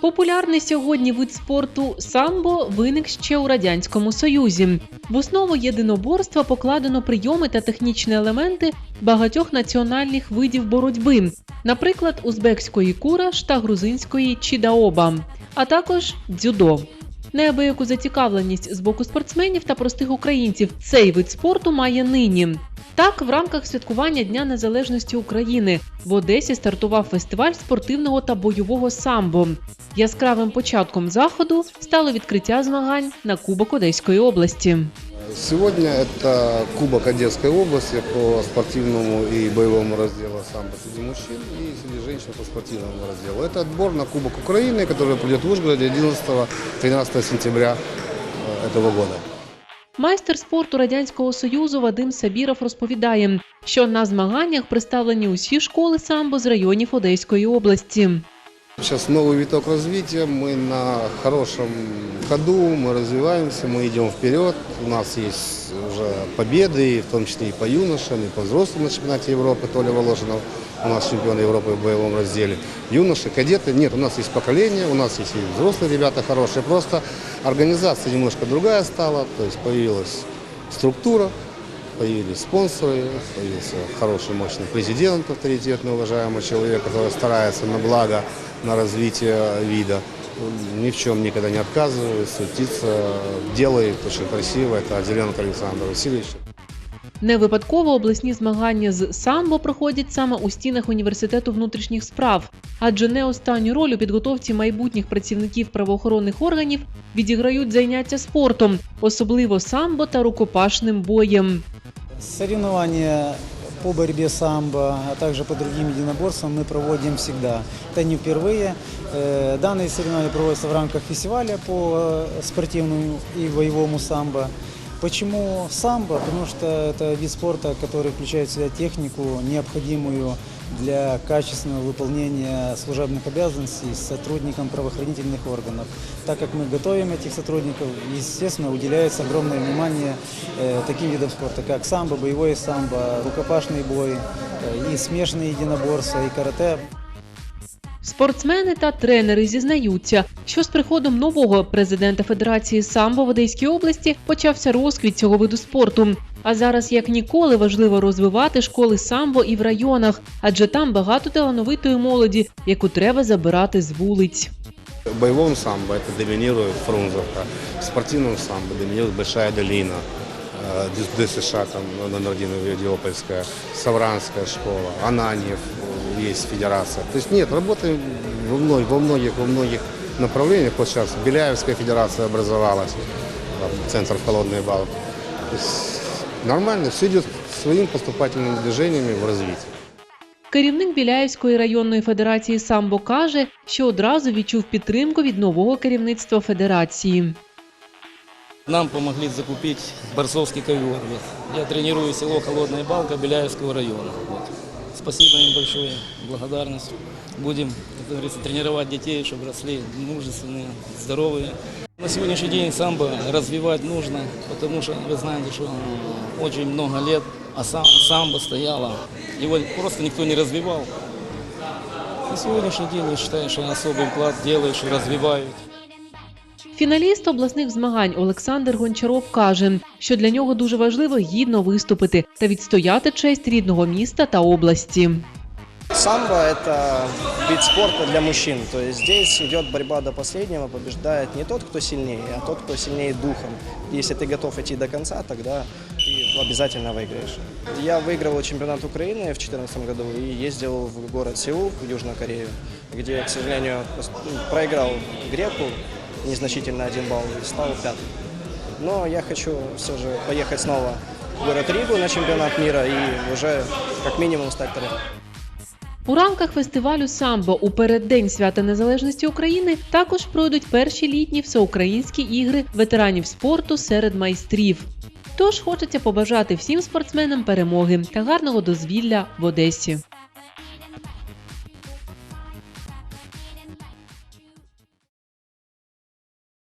Популярний сьогодні вид спорту самбо виник ще у радянському союзі. В основу єдиноборства покладено прийоми та технічні елементи багатьох національних видів боротьби, наприклад, узбекської кураш та грузинської чідаоба, а також дзюдо. Неабияку зацікавленість з боку спортсменів та простих українців цей вид спорту має нині. Так, в рамках святкування Дня Незалежності України в Одесі стартував фестиваль спортивного та бойового самбо. Яскравим початком заходу стало відкриття змагань на Кубок Одеської області. Сегодня это Кубок Одесской области по спортивному и боевому разделу самбо среди мужчин и среди женщин по спортивному разделу. Это отбор на Кубок Украины, который пройдет в Ужгороде 11-13 сентября э, этого года. Майстер спорту Радянського Союзу Вадим Сабіров розповідає, що на змаганнях представлені усі школи самбо з районів Одеської області. Сейчас новый виток развития, мы на хорошем ходу, мы развиваемся, мы идем вперед. У нас есть уже победы, в том числе и по юношам, и по взрослым на чемпионате Европы. Толя Воложинов у нас чемпион Европы в боевом разделе. Юноши, кадеты, нет, у нас есть поколение, у нас есть и взрослые ребята хорошие. Просто организация немножко другая стала, то есть появилась структура, появились спонсоры, появился хороший, мощный президент, авторитетный, уважаемый человек, который старается на благо, на развитие вида. Он Ни в чем никогда не отказывает, суетится, делает очень красиво. Это Отделенко Александр Васильевич. Не випадково обласні змагання з самбо проходять саме у стінах університету внутрішніх справ, адже не останню роль у підготовці майбутніх працівників правоохоронних органів відіграють заняття спортом, особливо самбо та рукопашним боєм. Соревнования по борьбе самбо, а также по другим единоборствам мы проводим всегда. Это не впервые. Э, Данные соревнования проводятся в рамках фестиваля по э, спортивному и боевому самбо. Почему самбо? Потому что это вид спорта, который включает в себя технику, необходимую для качественного выполнения служебных обязанностей сотрудникам правоохранительных органов. Так как мы готовим этих сотрудников, естественно, уделяется огромное внимание э, таким видам спорта, как самбо, боевое самбо, рукопашный бой, э, и смешанные единоборства, и карате. Спортсмени та тренери зізнаються, що з приходом нового президента Федерації самбо в Одеській області почався розквіт цього виду спорту. А зараз як ніколи важливо розвивати школи самбо і в районах, адже там багато талановитої молоді, яку треба забирати з вулиць. В боевом самбо это доминирует Фрунзовка, в спортивном самбо доминирует Большая долина, э, Д- ДСШ, там номер один Авдеопольская, Савранская школа, Ананьев э, есть федерация. То есть нет, работаем во многих, во многих, во многих направлениях. Вот сейчас Беляевская федерация образовалась, центр холодной балки. То есть нормально, все идет своим поступательными движениями в развитие. Керівник Біляївської районної федерації самбо каже, що одразу відчув підтримку від нового керівництва федерації. Нам помогли закупить борцовский ковер. Я тренирую село Холодная Балка Беляевского района. Вот. Спасибо им большое, благодарность. Будем, как говорится, тренировать детей, чтобы росли мужественные, здоровые. На сегодняшний день самбо развивать нужно, потому что вы знаете, что очень много лет а сам, самбо стояло. Его просто никто не развивал. На сегодняшний день я считаю, что особый вклад делают, что развивают. Фіналіст обласних змагань Олександр Гончаров каже, що для нього дуже важливо гідно виступити та відстояти честь рідного міста та області. Самбо – это вид спорта для мужчин. То есть здесь идет борьба до последнего, побеждает не тот, кто сильнее, а тот, кто сильнее духом. Если ты готов идти до конца, тогда ты обязательно выиграешь. Я выигрывал чемпионат Украины в 2014 году и ездил в город Сеул, в Южную Корею, где, к сожалению, пос- ну, проиграл греку незначительно один балл и стал пятым. Но я хочу все же поехать снова в город Ригу на чемпионат мира и уже как минимум стать вторым. У рамках фестивалю самбо у переддень свята незалежності України також пройдуть перші літні всеукраїнські ігри ветеранів спорту серед майстрів. Тож хочеться побажати всім спортсменам перемоги та гарного дозвілля в Одесі.